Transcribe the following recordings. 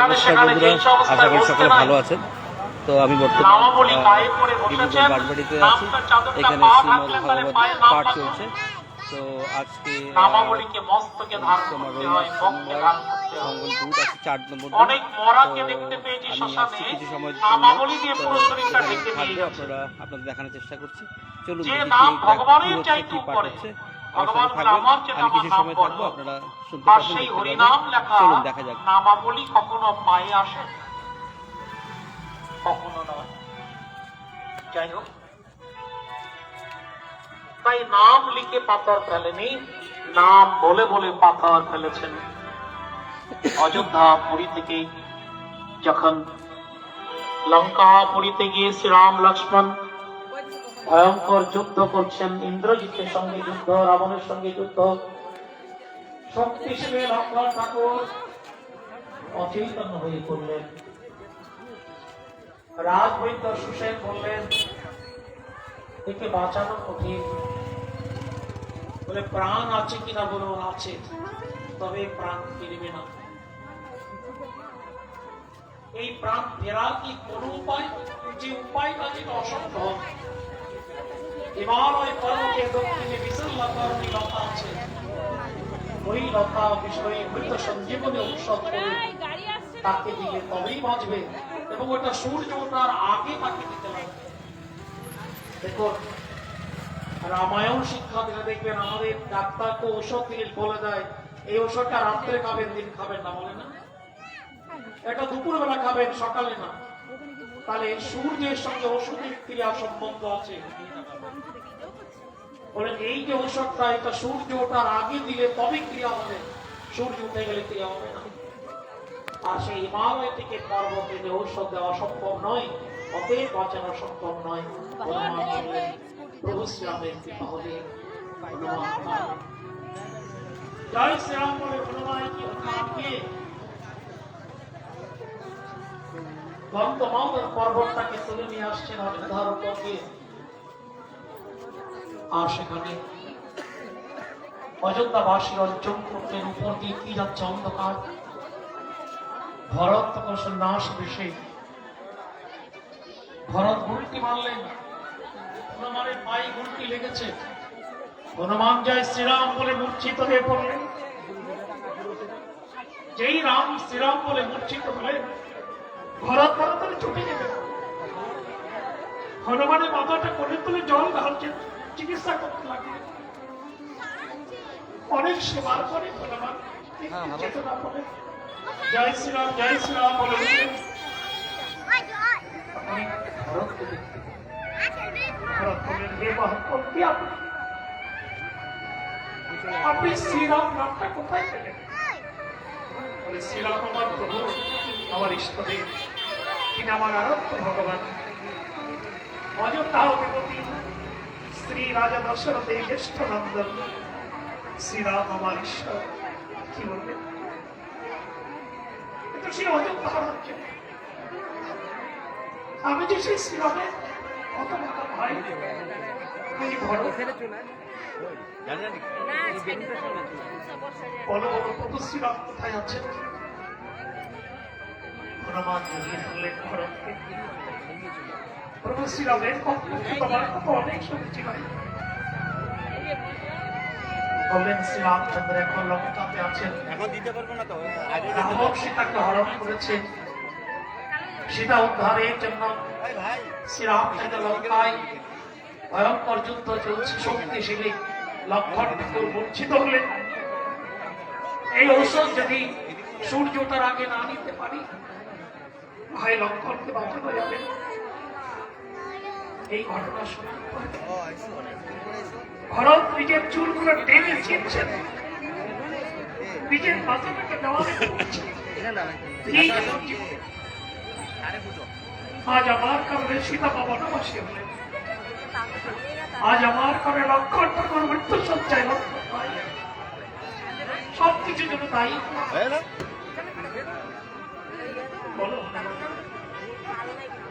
নমস্কার বন্ধুরা আশা করি সকলে ভালো আছেন। তো আমি বর্তমানে ডিব্রুগড় আছি। এখানে শ্রীমদ ভাগবত পাঠ চলছে। তো আজকে তোমার মঙ্গল বুধ আছে চার নম্বর দিন। অনেক মরাকে দেখতে পেয়েছি শ্মশানে। কিছু সময়ের নামাবলী দিয়ে পুরো শরীরটা ঢেকে নিয়ে আপনারা আপনাদের দেখানোর চেষ্টা করছি। চলুন যে নাম ভগবানের চাইতে উপরে। হচ্ছে। ভগবান বলে, আমার চেয়ে আমি নাম বলো। আর সেই হরিনাম লেখা চলুন দেখা যাক। নামাবলী কখনো পায়ে আসে? কখনো নয়। যাই হোক। তাই নাম লিখে পাথর ফেলেনি নাম বলে বলে পাথর ফেলেছেন। অযোধ্যা পুরী থেকে যখন লঙ্কা পুরীতে গিয়ে শ্রীরাম লক্ষ্মণ ভয়ঙ্কর যুদ্ধ করছেন ইন্দ্রজিতের সঙ্গে যুদ্ধ, রাবণের সঙ্গে যুদ্ধ। ঠাকুর অচৈতন্য হয়ে পড়লেন। রাজবৈদ্য বললেন, একে বাঁচানো কঠিন। বলে, প্রাণ আছে কিনা বলুন আছে। তবে প্রাণ ফিরবে না। এই প্রাণ ফেরা কি কোন উপায়? যে উপায়টা যেটা অসম্ভব। রামায়ণ শিক্ষা দিলে দেখবেন আমাদের ডাক্তারকে ঔষধ দিলে বলে দেয়, এই ওষুধটা রাত্রে খাবেন, দিন খাবেন না, বলে না। এটা দুপুর বেলা খাবেন, সকালে না। তাহলে সূর্যের সঙ্গে ওষুধের ক্রিয়া সম্বন্ধ আছে। বলেন, এই যে ওষুধটা এটা সূর্য ওঠার আগে দিলে তবে ক্রিয়া হবে। সূর্য উঠে গেলে ক্রিয়া হবে না। আর সেই হিমালয় থেকে পর্বতে ঔষধ দেওয়া সম্ভব নয়, অতএব বাঁচানো সম্ভব নয়। প্রভু শ্রীরামের কৃপা হলে। জয় শ্রীরাম বলে হনুমান পর্বতটাকে তুলে নিয়ে আসছেন অযোধ্যার উপর দিয়ে। আর সেখানে অযোধ্যাবাসীর অঞ্চল করতেন উপর দিয়ে কি যাচ্ছে অন্ধকার? ভরত তখন সন্ন্যাস বেশে ভরত গুলটি মারলেন হনুমানের পায়ে গুলটি লেগেছে। হনুমান জয় শ্রীরাম বলে মূর্ছিত হয়ে পড়লেন। যেই রাম শ্রীরাম বলে মূর্ছিত হলেন, ভরত তাড়াতাড়ি ছুটে গেলেন হনুমানের মাথাটা কোলে তুলে জল ঢালছে চিকিৎসা করতে লাগলেন অনেক সেবার করে হনুমান চেতনা জয় শ্রীরাম জয় শ্রীরাম বলে উঠলেন। তখনই ভরতকে দেখতে ভরত বললেন, "হে মহাকন্যা, আপনি আপনি শ্রীরাম নামটা কোথায় পেলেন? শ্রীরাম আমার প্রভু আমার ইষ্টদেব তিনি আমার আরাধ্য ভগবান। অযোধ্যা অধিপতি শ্রী রাজা দশরথের জ্যেষ্ঠ নন্দন। শ্রীরাম আমার ঈশ্বর, কি বলবেন? কিন্তু সে অযোধ্যা আমি যে সেই শ্রীরামের কত ভাই, এই বলো প্রভু শ্রীরাম কোথায় হনুমান প্রভু শ্রীরামের কত তোমার কত অনেক শুনেছি ভাই। বললেন শ্রীরামচন্দ্র এখন লঙ্কাতে আছেন। এখন দিতে পারব না তো। রাবণ সীতাকে হরণ করেছে। সীতা উদ্ধারের জন্য শ্রীরামচন্দ্র লঙ্কায় ভয়ঙ্কর যুদ্ধ চলছে শক্তিশালী লক্ষণ ঠাকুর মূর্ছিত হলেন এই ঔষধ যদি সূর্য ওঠার আগে না নিতে পারি ভাই লক্ষণকে বাঁচানো যাবে। এই ঘটনা শোনার পরে ভরত নিজের চুলগুলো টেনে ছিঁড়ছেন নিজের মাথাটাকে দেওয়ালে। আজ আমার কারণে সীতা বাবা নবাসী হলেন আজ আমার কারণে লক্ষণ ঠাকুর মৃত্যু সজ্জায় লক্ষণ পাই সব কিছু জন্য তাই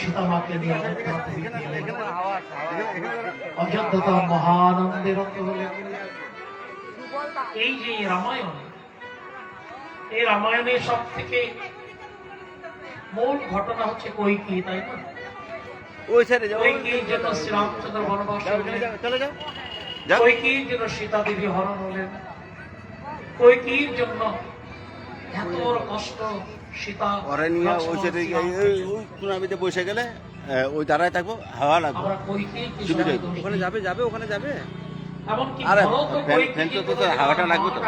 সীতামাকে নিয়ে অযোধ্যা ফিরিয়ে এলেন অযোধ্যা মহানন্দের এই যে রামায়ণ, এই রামায়ণের সব থেকে মূল ঘটনা হচ্ছে কৈকি তাই না ওই শ্রীরামচন্দ্র বনবাস সীতা দেবী হরণ হলেন। কৈকির জন্য এত কষ্ট ওই সাইডে ওই- বসে গেলে ওই দাঁড়ায় থাকব হাওয়া লাগবে। ওখানে যাবে যাবে ওখানে যাবে। আরে, ফ্যান- তো তো হাওয়াটা লাগবে তো।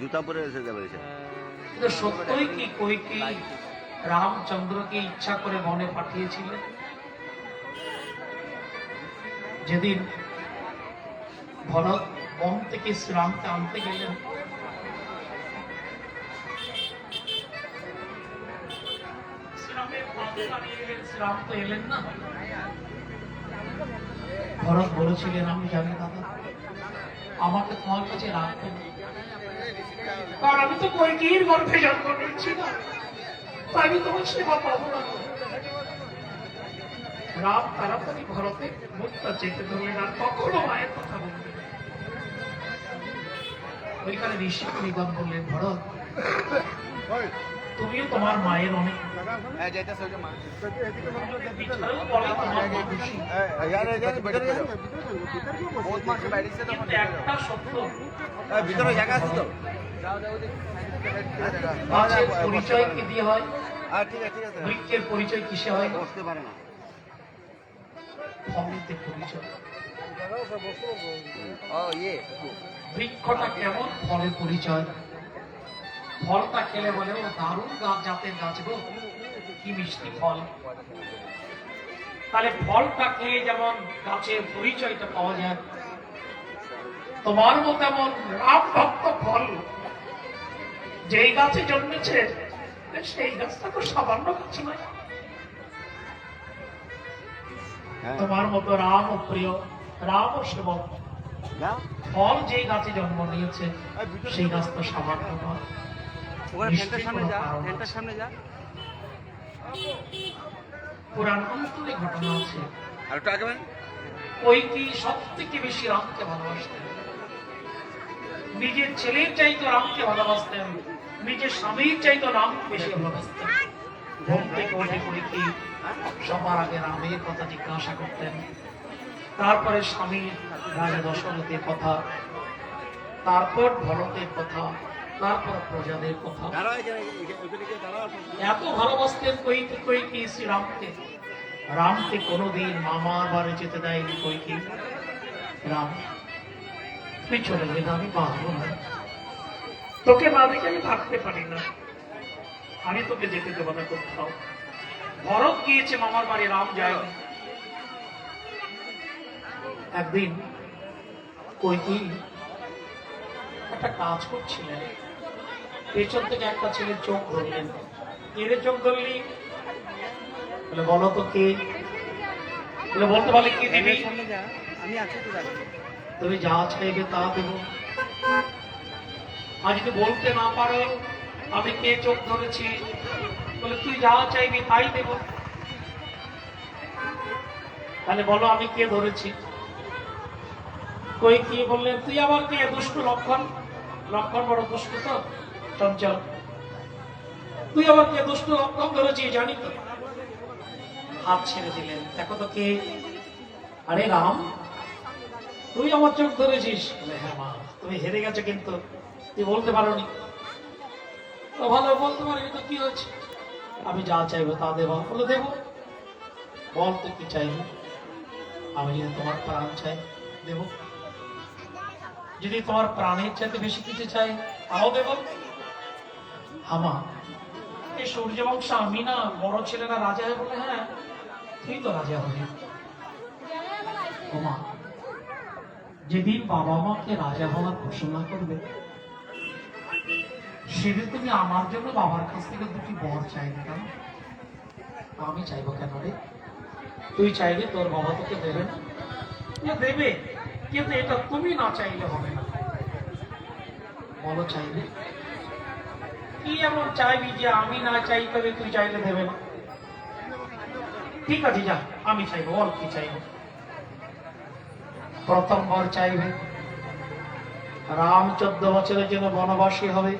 জুতা পরে এসে যাবে সত্যই কি কৈকি রামচন্দ্রকে ইচ্ছা করে বনে পাঠিয়েছিলেন। যেদিন ভরত বন থেকে শ্রীরামকে আনতে গেলেন ভরত বলেছিলেন, আমি জানি দাদা আমাকে তোমার কাছে রাখবেন কারণ আমি তো কৈকির গর্ভে জন্ম নিচ্ছি না আমি তোমার সেবা পাবো না। রাম তাড়াতাড়ি ভরতে মুখটা চেপে ধরলেন, আর কখনো মায়ের কথা বললেন ওইখানে ঋষি নিগম বললেন, ভরত তুমিও তোমার মায়ের অনেক ভিতরে জায়গা আছে তো? পরিচয় কি দিয়ে হয়? আর ঠিক আছে ঠিক আছে। বৃক্ষের পরিচয় কিসে হয়? বসতে পারে না। পরিচয়। ইয়ে। বৃক্ষটা কেমন ফলের পরিচয়? ফলটা খেলে বলে ও দারুণ গাছ জাতের গাছ গো কি মিষ্টি ফল। তাহলে ফলটা খেয়ে যেমন গাছের পরিচয়টা পাওয়া যায় তোমার মতো এমন রাম ভক্ত ফল। যেই গাছে জন্মেছে সেই গাছটা তো সামান্য গাছ নয়। হ্যাঁ। তোমার মতো রাম প্রিয় রাম সেবক ফল যে গাছে জন্ম নিয়েছে সেই গাছ তো সামান্য নয়। ওখানে সামনে যা সামনে যা। পুরাণ অন্তরে ঘটনা আছে। আর একটু আগে ওই সব থেকে বেশি রামকে ভালোবাসতেন। নিজের ছেলের চাইতো রামকে ভালোবাসতেন নিজের স্বামীর চাইতো বেশি ভালোবাসতেন। ঘুম থেকে উঠে করে কি সবার আগে রামের কথা জিজ্ঞাসা করতেন। তারপরে স্বামী রাজা দশরথের কথা তারপর ভরতের কথা তারপর প্রজাদের কথা। এত ভালোবাসতেন কৈকি কৈকি শ্রীরামকে। রামকে কোনোদিন মামার বাড়ি যেতে দেয়নি কৈকি। রাম তুই চলে গেলে আমি বাঁচবো না। তোকে না দেখে আমি থাকতে পারি না। আমি তোকে যেতে দেবো না কোথাও। ভরত গিয়েছে মামার বাড়ি রাম যায়নি একদিন কৈকি একটা কাজ করছিলেন। পেছন থেকে একটা ছেলের চোখ ধরলেন। এর চোখ ধরলি? বলে বলো তো কে? বলে বলতে পারলে কি দিবি আমি আছি তো তুমি যা চাইবে তা দেব। আর যদি বলতে না পারো আমি কে চোখ ধরেছি? বলে তুই যা চাইবি তাই দেব। তাহলে বলো আমি কে ধরেছি? কই কি বললেন? তুই আবার কে? দুষ্ট লক্ষণ। লক্ষণ বড় দুষ্ট তো। চঞ্চল তুই আবার কে দুষ্ট লক্ষণ ধরেছিস জানি তো। হাত ছেড়ে দিলেন। দেখো তো কে? আরে রাম, তুই আমার চোখ ধরেছিস। হ্যাঁ মা, তুমি হেরে গেছো কিন্তু, তুই বলতে পারোনি। ভালো, বলতে পারি তো কি হয়েছে? আমি যা চাইব তা দেবো, বলে দেবো। বল, তুই কি চাইবি? আমি যদি তোমার প্রাণ চাই, দেব। যদি তোমার প্রাণের চাইতে বেশি কিছু চাই, তাও দেব। আমা। এই সূর্য বংশ আমি না বড় ছেলেরা রাজা হয়ে বলে হ্যাঁ তুই তো রাজা হবি ওমা যেদিন বাবা মাকে রাজা হওয়ার ঘোষণা করবে সেদিন তুমি আমার জন্য বাবার কাছ থেকে দুটি বর চাইবে কেন? আমি চাইব কেন রে? তুই চাইলে তোর বাবা তোকে দেবে না। দেবে কিন্তু এটা তুমি না চাইলে হবে না। বলো চাইবে? কি এমন চাইবি যে আমি না চাই, তবে তুই চাইলে দেবে না? ঠিক আছে, যা, আমি চাইব বল কি চাইব? প্রথম বর চাইবে। রাম চোদ্দ বছরের জন্য বনবাসী হবে।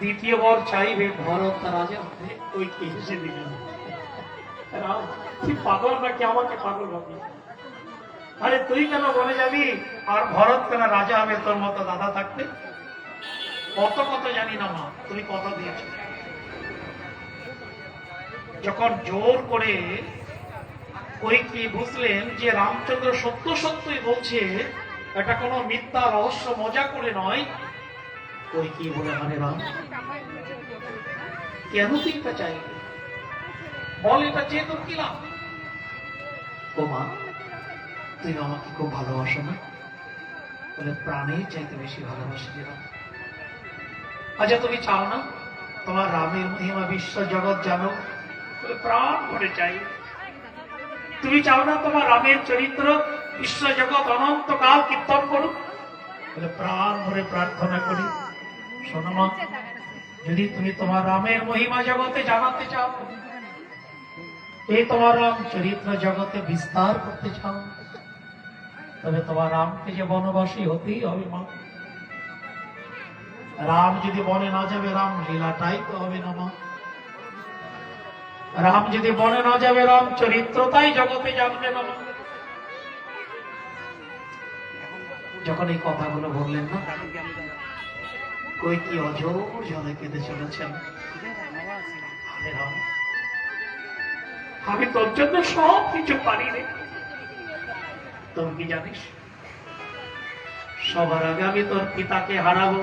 দ্বিতীয় বর চাইবে ভরত রাজা ওই কি হেসে তুই পাগল নাকি? আমাকে পাগল ভাবি আরে তুই কেন বলে যাবি? আর ভরত কেন রাজা হবে? তোর মতো দাদা থাকতে কত কত জানি না মা, তুমি কত দিয়েছ। যখন জোর করে কৈকি বুঝলেন যে রামচন্দ্র সত্য সত্যই বলছে, এটা কোনো মিথ্যা রহস্য মজা করে নয়, কৈকি বলে মানে রাম, কেন তুই চাইবে বল, এটা চেয়ে তোর কি লাভ ও মা, তুমি আমাকে খুব ভালোবাসো না? বলে প্রাণের চাইতে বেশি ভালোবাসি যে রাম। আচ্ছা তুমি চাও না? তোমার রামের মহিমা বিশ্ব জগৎ জানো। প্রাণ ভরে চাই। তুমি চাও না তোমার রামের চরিত্র বিশ্ব জগৎ অনন্তকাল কীর্তন করুক? প্রাণ ভরে প্রার্থনা করি। শোনো যদি তুমি তোমার রামের মহিমা জগতে জানাতে চাও এই তোমার রাম চরিত্র জগতে বিস্তার করতে চাও, তবে তোমার রামকে যে বনবাসী হতেই হবে মা। রাম যদি বনে না যাবে, রাম লীলাটাই তো হবে না মা রাম যদি বনে না যাবে, রাম চরিত্রতাই জগতে জানবে না মা। যখন এই কথাগুলো বললেন না, কই কি অজর জলে কেঁদে চলেছেন। আমি তোর জন্য সব কিছু পারি রে। তুমি কি জানিস? সবার আগে আমি তোর পিতাকে হারাবো।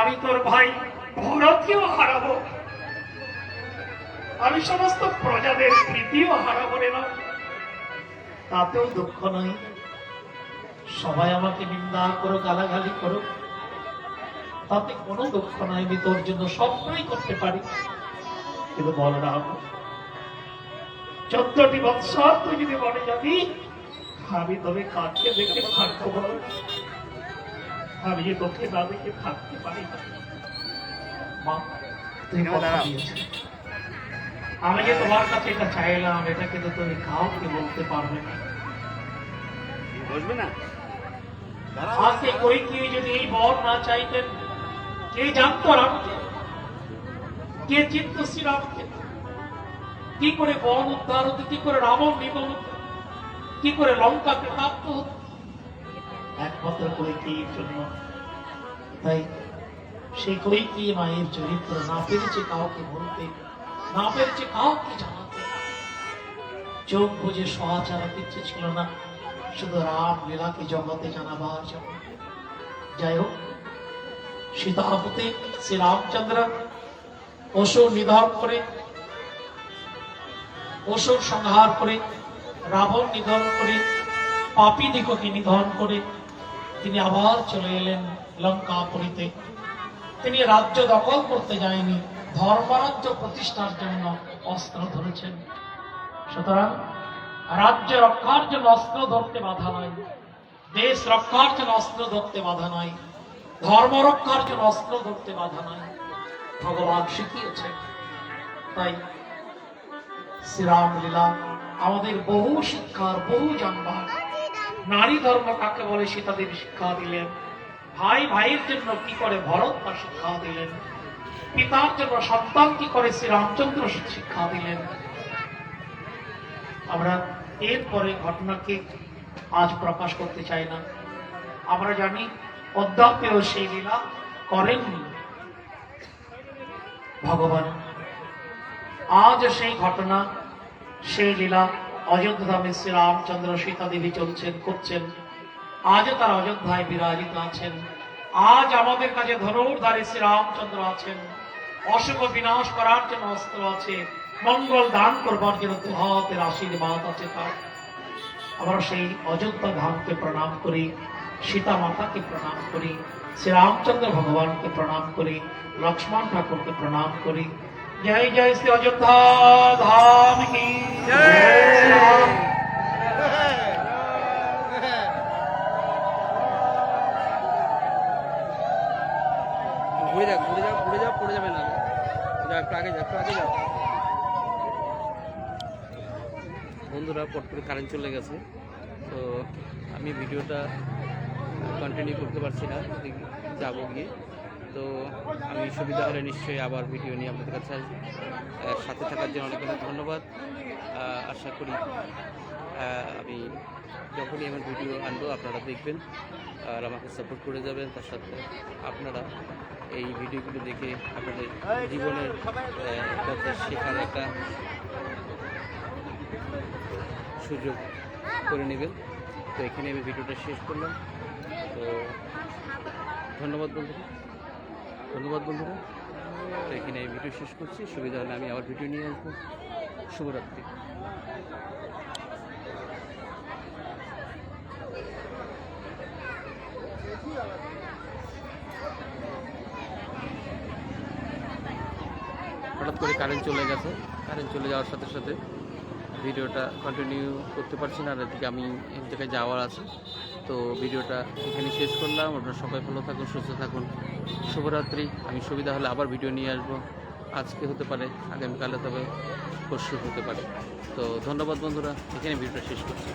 আমি তোর ভাই ভরতকেও হারাবো। আমি সমস্ত প্রজাদের প্রীতিও হারাবো রে না তাতেও দুঃখ নয়। সবাই আমাকে নিন্দা করো, গালাগালি করো। তাতে কোনো দুঃখ নাই আমি তোর জন্য সবটাই করতে পারি। কিন্তু বল রাম, চোদ্দটি বৎসর তুই যদি বনে যাবি, আমি তবে কাকে দেখে থাকব আমি যে না দেখে থাকতে পারি না। মা তুই কথা দিয়েছিস আমি যে তোমার কাছে এটা চাইলাম এটা কিন্তু তুমি কাউকে বলতে পারবে না। বসবে না? আজকে কই কি যদি এই বর না চাইতেন? কে জানতো রামকে কে চিন্ত শ্রীরামকে? কি করে বন উদ্ধার হতো? কি করে রাবণ নিবন কি করে লঙ্কাকে প্রাপ্ত হতো? একমাত্র কৈকির জন্য। তাই সেই কৈকি মায়ের চরিত্র না পেরেছে কাউকে বলতে, না পেরেছে কাউকে জানাতে চোখ বুঝে সহাচারা কিচ্ছু ছিল না। শুধু রাম লীলাকে জগতে জানাবার জন্য। যাই হোক সীতাপতি শ্রী রামচন্দ্র অসুর নিধন করে, অসুর সংহার করে, রাবণ নিধন করে, পাপী দিগকে নিধন করে তিনি আবার চলে এলেন লঙ্কাপুরীতে তিনি রাজ্য দখল করতে যায়নি ধর্মরাজ্য প্রতিষ্ঠার জন্য অস্ত্র ধরেছেন। সুতরাং রাজ্য রক্ষার জন্য অস্ত্র ধরতে বাধা নয়, দেশ রক্ষার জন্য অস্ত্র ধরতে বাধা নয়, ধর্ম রক্ষার জন্য অস্ত্র ধরতে বাধা নয়। ভগবান শিখিয়েছেন, তাই শ্রীরাম লীলা আমাদের বহু শিক্ষার বহু জানবার নারী ধর্ম কাকে বলে সীতাদেবী শিক্ষা দিলেন। ভাই ভাইয়ের জন্য কি করে ভরত তা শিক্ষা দিলেন? পিতার জন্য সন্তান কি করে শ্রী রামচন্দ্র শিক্ষা দিলেন? আমরা এরপরে ঘটনাকে আজ প্রকাশ করতে চাই না। আমরা জানি অদ্যাপেও সেই লীলা করেননি ভগবান। আজ সেই ঘটনা, সেই লীলা অযোধ্যামে শ্রী রামচন্দ্র সীতা দেবী চলছেন, করছেন। আজও তার অযোধ্যায় বিরাজিত আছেন। আজ আমাদের কাছে ধনুর্ধারী শ্রী রামচন্দ্র আছেন। অশুভ বিনাশ করার জন্য অস্ত্র আছে। মঙ্গল দান করবার জন্য দুহাতের আশীর্বাদ আছে তার। আমরা সেই অযোধ্যা ধামকে প্রণাম করি সীতা মাতাকে প্রণাম করি শ্রী রামচন্দ্র ভগবানকে প্রণাম করি, লক্ষ্মণ ঠাকুরকে প্রণাম করি। जय जय श्री अयोध्या धाम की जय ঘুরে যাও ঘুরে যাও ঘুরে যাও পড়ে যাবে না যাও একটু আগে যাও একটু আগে যাও বন্ধুরা পট করে কারেন্ট চলে গেছে তো আমি ভিডিওটা কন্টিনিউ করতে পারছি না দেখি যাবো গিয়ে তো আমি সুবিধা হলে নিশ্চয়ই আবার ভিডিও নিয়ে আপনাদের কাছে আসব সাথে থাকার জন্য অনেক অনেক ধন্যবাদ। আশা করি আমি যখনই আমার ভিডিও আনব, আপনারা দেখবেন আর আমাকে সাপোর্ট করে যাবেন। তার সাথে আপনারা এই ভিডিওগুলো দেখে আপনাদের জীবনের পথে শেখার একটা সুযোগ করে নেবেন। তো এখানে আমি ভিডিওটা শেষ করলাম। তো ধন্যবাদ বন্ধুরা। ধন্যবাদ বন্ধুরা। তো এখানে এই ভিডিও শেষ করছি। সুবিধা হলে আমি আবার ভিডিও নিয়ে আসব। শুভরাত্রি। হঠাৎ করে কারেন্ট চলে গেছে। কারেন্ট চলে যাওয়ার সাথে সাথে ভিডিওটা কন্টিনিউ করতে পারছি না। আর এদিকে আমি এক জায়গায় যাওয়ার আছে। তো ভিডিওটা এখানে শেষ করলাম। আপনারা সবাই ভালো থাকুন, সুস্থ থাকুন। শুভরাত্রি। আমি সুবিধা হলে আবার ভিডিও নিয়ে আসব। আজকে হতে পারে, আগামীকালে তবে পরশু হতে পারে। তো ধন্যবাদ বন্ধুরা, এখানে ভিডিওটা শেষ করছি।